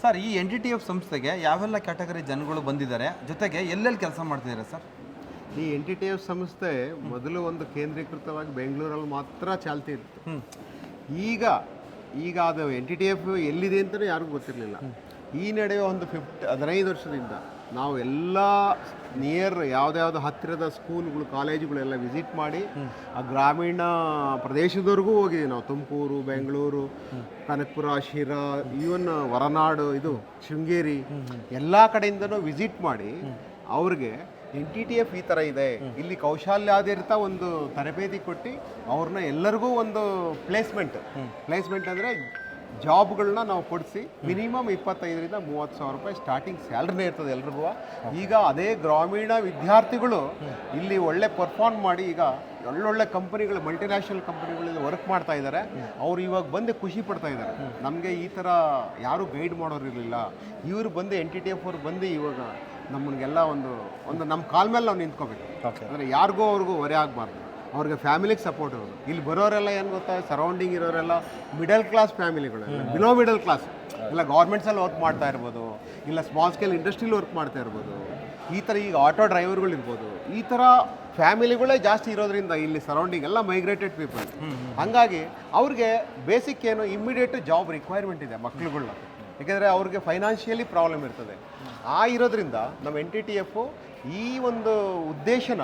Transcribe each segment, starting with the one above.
Sir ಈ N D T F ಸಂಸ್ಥೆಗೆ ಯಾವೆಲ್ಲ ಕ್ಯಾಟಗರಿ ಜನಗಳು ಬಂದಿದ್ದಾರೆ? ಜೊತೆಗೆ ಎಲ್ಲೆಲ್ಲಿ ಕೆಲಸ ಮಾಡ್ತಿದ್ದಾರೆ ಸರ್ ಈ ಎನ್ ಟಿ ಟಿ ಎಫ್ ಸಂಸ್ಥೆ ಮೊದಲು ಒಂದು ಕೇಂದ್ರೀಕೃತವಾಗಿ ಬೆಂಗಳೂರಲ್ಲಿ ಮಾತ್ರ ಚಾಲ್ತಿ ಇತ್ತು. ಈಗ ಈಗ ಅದು ಎನ್ ಟಿ ಟಿ ಎಫ್ ಎಲ್ಲಿದೆ ಅಂತಲೂ ಯಾರಿಗೂ ಗೊತ್ತಿರಲಿಲ್ಲ. ಈ ನಡುವೆ ಒಂದು ಫಿಫ್ಟ್ ಹದಿನೈದು ವರ್ಷದಿಂದ ನಾವು ಎಲ್ಲ ನಿಯರ್ ಯಾವ್ದಾವ್ದು ಹತ್ತಿರದ ಸ್ಕೂಲ್ಗಳು ಕಾಲೇಜುಗಳೆಲ್ಲ ವಿಸಿಟ್ ಮಾಡಿ ಆ ಗ್ರಾಮೀಣ ಪ್ರದೇಶದವರೆಗೂ ಹೋಗಿದ್ದೀವಿ ನಾವು. ತುಮಕೂರು, ಬೆಂಗಳೂರು, ಕನಕಪುರ, ಶಿರಾ ಈವನ್ ಹೊರನಾಡು, ಇದು ಶೃಂಗೇರಿ ಎಲ್ಲ ಕಡೆಯಿಂದನೂ ವಿಸಿಟ್ ಮಾಡಿ ಅವ್ರಿಗೆ ಎನ್ ಟಿ ಟಿ ಎಫ್ ಈ ಥರ ಇದೆ. ಇಲ್ಲಿ ಕೌಶಲ್ಯಾಧಾರಿತ ಒಂದು ತರಬೇತಿ ಕೊಟ್ಟು ಅವ್ರನ್ನ ಎಲ್ಲರಿಗೂ ಒಂದು ಪ್ಲೇಸ್ಮೆಂಟ್ ಪ್ಲೇಸ್ಮೆಂಟ್ ಅಂದರೆ ಜಾಬ್ಗಳನ್ನ ನಾವು ಕೊಡಿಸಿ ಮಿನಿಮಮ್ ಇಪ್ಪತ್ತೈದರಿಂದ ಮೂವತ್ತು ಸಾವಿರ ರೂಪಾಯಿ ಸ್ಟಾರ್ಟಿಂಗ್ ಸ್ಯಾಲ್ರಿನೇ ಇರ್ತದೆ ಎಲ್ರಿಗೂ. ಈಗ ಅದೇ ಗ್ರಾಮೀಣ ವಿದ್ಯಾರ್ಥಿಗಳು ಇಲ್ಲಿ ಒಳ್ಳೆ ಪರ್ಫಾರ್ಮ್ ಮಾಡಿ ಈಗ ಒಳ್ಳೊಳ್ಳೆ ಕಂಪನಿಗಳು ಮಲ್ಟಿನ್ಯಾಷನಲ್ ಕಂಪನಿಗಳಲ್ಲಿ ವರ್ಕ್ ಮಾಡ್ತಾ ಇದ್ದಾರೆ ಅವ್ರು ಇವಾಗ ಬಂದು ಖುಷಿ ಪಡ್ತಾ ಇದ್ದಾರೆ ನಮಗೆ ಈ ಥರ ಯಾರೂ ಗೈಡ್ ಮಾಡೋರು ಇರಲಿಲ್ಲ. ಇವರು ಬಂದು ಎನ್ ಟಿ ಟಿ ಎಫ್ ಅವ್ರು ಬಂದು ಇವಾಗ ನಮ್ಮನ್ಗೆಲ್ಲ ಒಂದು ಒಂದು ನಮ್ಮ ಕಾಲ ಮೇಲೆ ನಾವು ನಿಂತ್ಕೋಬೇಕು. ಅಂದರೆ ಯಾರಿಗೂ ಅವ್ರಿಗೂ ಹೊರೆ ಆಗಬಾರ್ದು. ಅವ್ರಿಗೆ ಫ್ಯಾಮಿಲಿಗೆ ಸಪೋರ್ಟ್ ಇರೋದು. ಇಲ್ಲಿ ಬರೋರೆಲ್ಲ ಏನು ಗೊತ್ತಾ? ಸರೌಂಡಿಂಗ್ ಇರೋರೆಲ್ಲ ಮಿಡಲ್ ಕ್ಲಾಸ್ ಫ್ಯಾಮಿಲಿಗಳು ಬಿಲೋ ಮಿಡಲ್ ಕ್ಲಾಸ್ ಇಲ್ಲ ಗೌರ್ಮೆಂಟ್ಸಲ್ಲಿ ವರ್ಕ್ ಮಾಡ್ತಾ ಇರ್ಬೋದು. ಇಲ್ಲ ಸ್ಮಾಲ್ ಸ್ಕೇಲ್ ಇಂಡಸ್ಟ್ರಿಲಿ ವರ್ಕ್ ಮಾಡ್ತಾ ಇರ್ಬೋದು. ಈ ಥರ ಈಗ ಆಟೋ ಡ್ರೈವರ್ಗಳು ಇರ್ಬೋದು. ಈ ಥರ ಫ್ಯಾಮಿಲಿಗಳೇ ಜಾಸ್ತಿ ಇರೋದ್ರಿಂದ ಇಲ್ಲಿ ಸರೌಂಡಿಂಗ್ ಎಲ್ಲ ಮೈಗ್ರೇಟೆಡ್ ಪೀಪಲ್ ಹಾಗಾಗಿ ಅವ್ರಿಗೆ ಬೇಸಿಕ್ ಏನು ಇಮ್ಮಿಡಿಯೇಟ್ ಜಾಬ್ ರಿಕ್ವೈರ್ಮೆಂಟ್ ಇದೆ ಮಕ್ಳುಗಳ್ನ ಯಾಕೆಂದರೆ ಅವ್ರಿಗೆ ಫೈನಾನ್ಷಿಯಲಿ ಪ್ರಾಬ್ಲಮ್ ಇರ್ತದೆ. ಆ ಇರೋದ್ರಿಂದ ನಮ್ಮ ಎನ್ ಟಿ ಟಿ ಎಫು ಈ ಒಂದು ಉದ್ದೇಶನ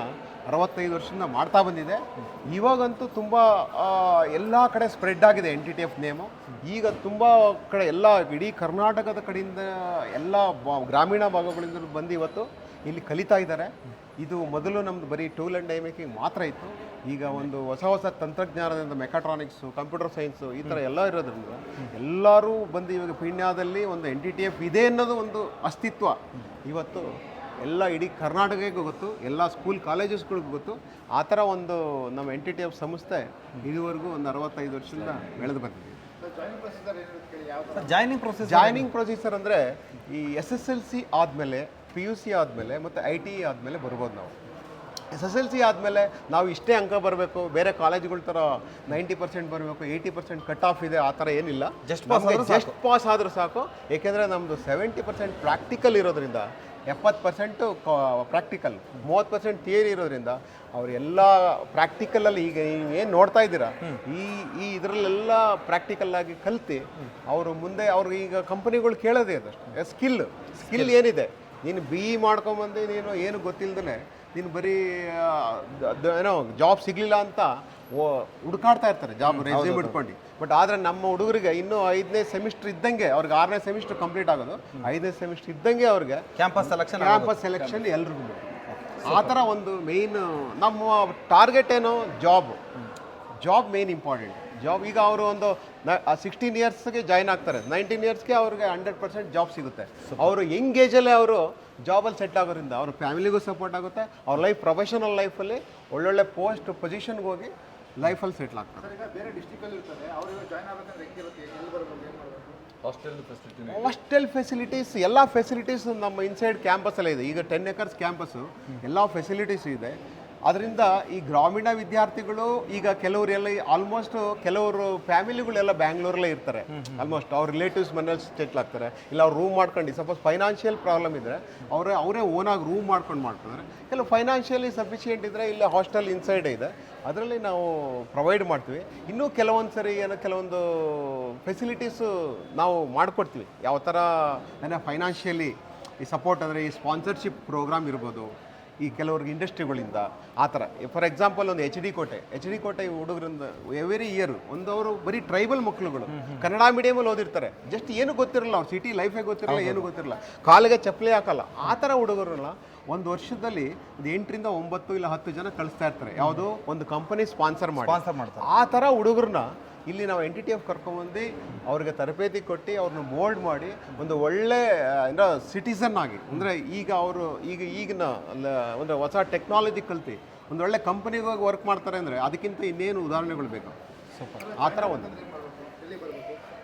ಅರವತ್ತೈದು ವರ್ಷದಿಂದ ಮಾಡ್ತಾ ಬಂದಿದೆ. ಇವಾಗಂತೂ ತುಂಬ ಎಲ್ಲ ಕಡೆ ಸ್ಪ್ರೆಡ್ ಆಗಿದೆ N T T F name. ಈಗ ತುಂಬ ಕಡೆ ಎಲ್ಲ ಇಡೀ ಕರ್ನಾಟಕದ ಕಡೆಯಿಂದ ಎಲ್ಲ ಗ್ರಾಮೀಣ ಭಾಗಗಳಿಂದ ಬಂದು ಇವತ್ತು ಇಲ್ಲಿ ಕಲಿತಾ ಇದ್ದಾರೆ. ಇದು ಮೊದಲು ನಮ್ಮದು ಬರೀ ಟೂಲ್ ಆ್ಯಂಡ್ ಡೈ ಮೇಕಿಂಗ್ ಮಾತ್ರ ಇತ್ತು. ಈಗ ಒಂದು ಹೊಸ ಹೊಸ ತಂತ್ರಜ್ಞಾನದಿಂದ ಮೆಕಾಟ್ರಾನಿಕ್ಸು ಕಂಪ್ಯೂಟರ್ ಸೈನ್ಸು ಈ ಥರ ಎಲ್ಲ ಇರೋದ್ರಿಂದ ಎಲ್ಲರೂ ಬಂದು ಇವಾಗ ಪೀಣ್ಯದಲ್ಲಿ ಒಂದು ಎನ್ ಟಿ ಟಿ ಎಫ್ ಇದೆ ಅನ್ನೋದು ಒಂದು ಅಸ್ತಿತ್ವ. ಇವತ್ತು ಎಲ್ಲ ಇಡೀ ಕರ್ನಾಟಕಕ್ಕೂ ಗೊತ್ತು ಎಲ್ಲ ಸ್ಕೂಲ್ ಕಾಲೇಜಸ್ಗಳಿಗೂ ಗೊತ್ತು. ಆ ಥರ ಒಂದು ನಮ್ಮ ಎನ್ ಟಿ ಟಿ ಎಫ್ ಸಂಸ್ಥೆ ಇದುವರೆಗೂ ಒಂದು ಅರವತ್ತೈದು ವರ್ಷದಿಂದ ಬೆಳೆದು ಬಂದಿದೆ. ಜಾಯ್ನಿಂಗ್ ಪ್ರೊಸೆಸ್ ಜಾಯ್ನಿಂಗ್ ಪ್ರೊಸೆಸರ್ ಅಂದರೆ ಈ ಎಸ್ ಎಸ್ ಎಲ್ ಸಿ ಆದಮೇಲೆ ಪಿ ಯು ಸಿ ಆದಮೇಲೆ ಮತ್ತು ಐ ಟಿ ಇ ಆದಮೇಲೆ ಬರ್ಬೋದು ನಾವು. ಎಸ್ ಎಸ್ ಎಲ್ ಸಿ ಆದಮೇಲೆ ನಾವು ಇಷ್ಟೇ ಅಂಕ ಬರಬೇಕು ಬೇರೆ ಕಾಲೇಜುಗಳ ಥರ ನೈಂಟಿ ಪರ್ಸೆಂಟ್ ಬರಬೇಕು ಏಯ್ಟಿ ಪರ್ಸೆಂಟ್ ಕಟ್ ಆಫ್ ಇದೆ ಆ ಥರ ಏನಿಲ್ಲ. ಜಸ್ಟ್ ಪಾಸ್ ಜಸ್ಟ್ ಪಾಸ್ ಆದರೂ ಸಾಕು. ಏಕೆಂದರೆ ನಮ್ಮದು ಸೆವೆಂಟಿ ಪರ್ಸೆಂಟ್ ಪ್ರಾಕ್ಟಿಕಲ್ ಇರೋದ್ರಿಂದ ಎಪ್ಪತ್ತು ಪರ್ಸೆಂಟು ಪ್ರಾಕ್ಟಿಕಲ್ ಮೂವತ್ತು ಪರ್ಸೆಂಟ್ ಥಿಯರಿ ಇರೋದ್ರಿಂದ ಅವರೆಲ್ಲ ಪ್ರಾಕ್ಟಿಕಲಲ್ಲಿ ಈಗ ನೀವು ಏನು ನೋಡ್ತಾ ಇದ್ದೀರಾ ಈ ಈ ಇದರಲ್ಲೆಲ್ಲ ಪ್ರಾಕ್ಟಿಕಲ್ ಆಗಿ ಕಲ್ತು ಅವರು ಮುಂದೆ ಅವ್ರಿಗೆ ಈಗ ಕಂಪನಿಗಳು ಕೇಳೋದೇ ಅದಷ್ಟು. ಸ್ಕಿಲ್ ಸ್ಕಿಲ್ ಏನಿದೆ? ನೀನು ಬಿ ಇ ಮಾಡ್ಕೊಂಬಂದು ನೀನು ಏನು ಗೊತ್ತಿಲ್ಲದೇ ನೀನು ಬರೀ ಏನೋ ಜಾಬ್ ಸಿಗಲಿಲ್ಲ ಅಂತ ಓ ಹುಡುಕಾಡ್ತಾ ಇರ್ತಾರೆ ಜಾಬ್ ರೆಸ್ಯೂಮ್ ಇಟ್ಕೊಂಡು ಬಟ್ ಆದರೆ ನಮ್ಮ ಹುಡುಗರಿಗೆ ಇನ್ನೂ ಐದನೇ ಸೆಮಿಸ್ಟರ್ ಇದ್ದಂಗೆ ಅವ್ರಿಗೆ ಆರನೇ ಸೆಮಿಸ್ಟರ್ ಕಂಪ್ಲೀಟ್ ಆಗೋದು. ಐದನೇ ಸೆಮಿಸ್ಟರ್ ಇದ್ದಂಗೆ ಅವ್ರಿಗೆ ಕ್ಯಾಂಪಸ್ ಸೆಲೆಕ್ಷನ್ ಕ್ಯಾಂಪಸ್ ಸೆಲೆಕ್ಷನ್ ಎಲ್ರಿಗೂ ಆ ಥರ ಒಂದು ಮೇಯ್ನ್ ನಮ್ಮ ಟಾರ್ಗೆಟ್ ಏನು? Job job main important job ಈಗ ಅವರು ಒಂದು ಸಿಕ್ಸ್ಟೀನ್ ಇಯರ್ಸ್ಗೆ ಜಾಯ್ನ್ ಆಗ್ತಾರೆ. ನೈನ್ಟೀನ್ ಇಯರ್ಸ್ಗೆ ಅವ್ರಿಗೆ ಹಂಡ್ರೆಡ್ ಪರ್ಸೆಂಟ್ ಜಾಬ್ ಸಿಗುತ್ತೆ. ಅವರು ಯಂಗ್ ಏಜಲ್ಲೇ ಅವರು ಜಾಬಲ್ಲಿ ಸೆಟ್ ಆಗೋದ್ರಿಂದ ಅವ್ರ ಫ್ಯಾಮಿಲಿಗೂ ಸಪೋರ್ಟ್ ಆಗುತ್ತೆ. ಅವ್ರ ಲೈಫ್ ಪ್ರೊಫೆಷನಲ್ ಲೈಫಲ್ಲಿ ಒಳ್ಳೊಳ್ಳೆ ಪೋಸ್ಟ್ ಪೊಸಿಷನ್ಗೆ ಹೋಗಿ ಲೈಫಲ್ಲಿ ಸೆಟ್ಲ್ ಆಗ್ತಾರೆ. ಹಾಸ್ಟೆಲ್ ಫೆಸಿಲಿಟೀಸ್ ಎಲ್ಲ ಫೆಸಿಲಿಟೀಸ್ ನಮ್ಮ ಇನ್ಸೈಡ್ ಕ್ಯಾಂಪಸಲ್ಲೇ ಇದೆ. ಈಗ ಟೆನ್ ಎಕರ್ಸ್ ಕ್ಯಾಂಪಸ್ಸು ಎಲ್ಲ ಫೆಸಿಲಿಟೀಸ್ ಇದೆ. ಅದರಿಂದ ಈ ಗ್ರಾಮೀಣ ವಿದ್ಯಾರ್ಥಿಗಳು ಈಗ ಕೆಲವರೆಲ್ಲ ಆಲ್ಮೋಸ್ಟ್ ಕೆಲವರು ಫ್ಯಾಮಿಲಿಗಳೆಲ್ಲ ಬ್ಯಾಂಗ್ಳೂರಲ್ಲೇ ಇರ್ತಾರೆ. ಆಲ್ಮೋಸ್ಟ್ ಅವ್ರ ರಿಲೇಟಿವ್ಸ್ ಮನೇಲಿ ಸೆಟ್ಲ್ ಆಗ್ತಾರೆ ಇಲ್ಲ ಅವ್ರು ರೂಮ್ ಮಾಡ್ಕೊಂಡು ಸಪೋಸ್ ಫೈನಾನ್ಷಿಯಲ್ ಪ್ರಾಬ್ಲಮ್ ಇದ್ದರೆ ಅವರೇ ಅವರೇ ಓನಾಗಿ ರೂಮ್ ಮಾಡ್ಕೊಂಡು ಮಾಡ್ತಾರೆ ಕೆಲವು ಫೈನಾನ್ಷಿಯಲಿ ಸಫಿಷಿಯೆಂಟ್ ಇದ್ದರೆ ಇಲ್ಲ ಹಾಸ್ಟೆಲ್ ಇನ್ಸೈಡ್ ಇದೆ. ಅದರಲ್ಲಿ ನಾವು ಪ್ರೊವೈಡ್ ಮಾಡ್ತೀವಿ. ಇನ್ನೂ ಕೆಲವೊಂದು ಸರಿ ಏನೋ ಕೆಲವೊಂದು ಫೆಸಿಲಿಟೀಸು ನಾವು ಮಾಡಿಕೊಡ್ತೀವಿ. ಯಾವ ಥರ ಏನೋ ಫೈನಾನ್ಷಿಯಲಿ ಈ ಸಪೋರ್ಟ್ ಅಂದರೆ ಈ ಸ್ಪಾನ್ಸರ್ಶಿಪ್ ಪ್ರೋಗ್ರಾಮ್ ಇರ್ಬೋದು. ಈ ಕೆಲವ್ರಿಗೆ ಇಂಡಸ್ಟ್ರಿಗಳಿಂದ ಆ ಥರ. ಫಾರ್ ಎಕ್ಸಾಂಪಲ್ ಒಂದು H D Kote. H D Kote ಹುಡುಗರಿಂದ every year ಒಂದು ಅವರು ಬರೀ ಟ್ರೈಬಲ್ ಮಕ್ಕಳುಗಳು. ಕನ್ನಡ ಮೀಡಿಯಮಲ್ಲಿ ಓದಿರ್ತಾರೆ. ಜಸ್ಟ್ ಏನು ಗೊತ್ತಿರಲ್ಲ ಅವ್ರು ಸಿಟಿ ಲೈಫೇ ಗೊತ್ತಿರಲ್ಲ ಏನು ಗೊತ್ತಿರಲ್ಲ. ಕಾಲಿಗೆ ಚಪ್ಪಲಿ ಹಾಕಲ್ಲ. ಆ ಥರ ಹುಡುಗರನ್ನ ಒಂದು ವರ್ಷದಲ್ಲಿ ಒಂದು ಎಂಟರಿಂದ ಒಂಬತ್ತು ಇಲ್ಲ ಹತ್ತು ಜನ ಕಳಿಸ್ತಾ ಇರ್ತಾರೆ. ಯಾವುದು? ಒಂದು ಕಂಪನಿ ಸ್ಪಾನ್ಸರ್ ಮಾಡಿ. ಸ್ಪಾನ್ಸರ್ ಮಾಡ್ತಾರೆ. ಆ ಥರ ಹುಡುಗರನ್ನ ಇಲ್ಲಿ ನಾವು ಎನ್ ಟಿ ಟಿ ಎಫ್ ಕರ್ಕೊಂಬಂದು ಅವ್ರಿಗೆ ತರಬೇತಿ ಕೊಟ್ಟು ಅವ್ರನ್ನ ಮೋಲ್ಡ್ ಮಾಡಿ ಒಂದು ಒಳ್ಳೆ ಅಂದ್ರೆ ಸಿಟಿಸನ್ ಆಗಿ. ಅಂದರೆ ಈಗ ಅವರು, ಈಗ ಈಗಿನ ಅಂದರೆ ಹೊಸ ಟೆಕ್ನಾಲಜಿ ಕಲ್ತು. ಒಂದು ಒಳ್ಳೆ ಕಂಪನಿಗೆ ಹೋಗಿ ವರ್ಕ್ ಮಾಡ್ತಾರೆ ಅಂದರೆ ಅದಕ್ಕಿಂತ ಇನ್ನೇನು ಉದಾಹರಣೆಗಳು ಬೇಕು? ಆ ಥರ ಒಂದು.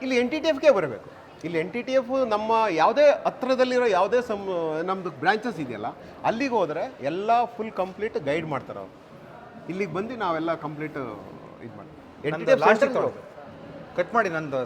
ಇಲ್ಲಿ ಎನ್ ಟಿ ಟಿ ಎಫ್ಗೆ ಬರಬೇಕು. ಇಲ್ಲಿ ಎನ್ ಟಿ ಟಿ ಎಫ್ ನಮ್ಮ ಯಾವುದೇ ಹತ್ರದಲ್ಲಿರೋ ಯಾವುದೇ ಸಮ ನಮ್ಮದು ಬ್ರಾಂಚಸ್ ಇದೆಯಲ್ಲ, ಅಲ್ಲಿಗೆ ಹೋದರೆ ಎಲ್ಲ ಫುಲ್ ಕಂಪ್ಲೀಟ್ ಗೈಡ್ ಮಾಡ್ತಾರೆ ಅವರು. ಇಲ್ಲಿಗೆ ಬಂದು ನಾವೆಲ್ಲ ಕಂಪ್ಲೀಟ್ ಇದು ಮಾಡ್ತೀವಿ. N T T last cut ಮಾಡಿ ನಂದು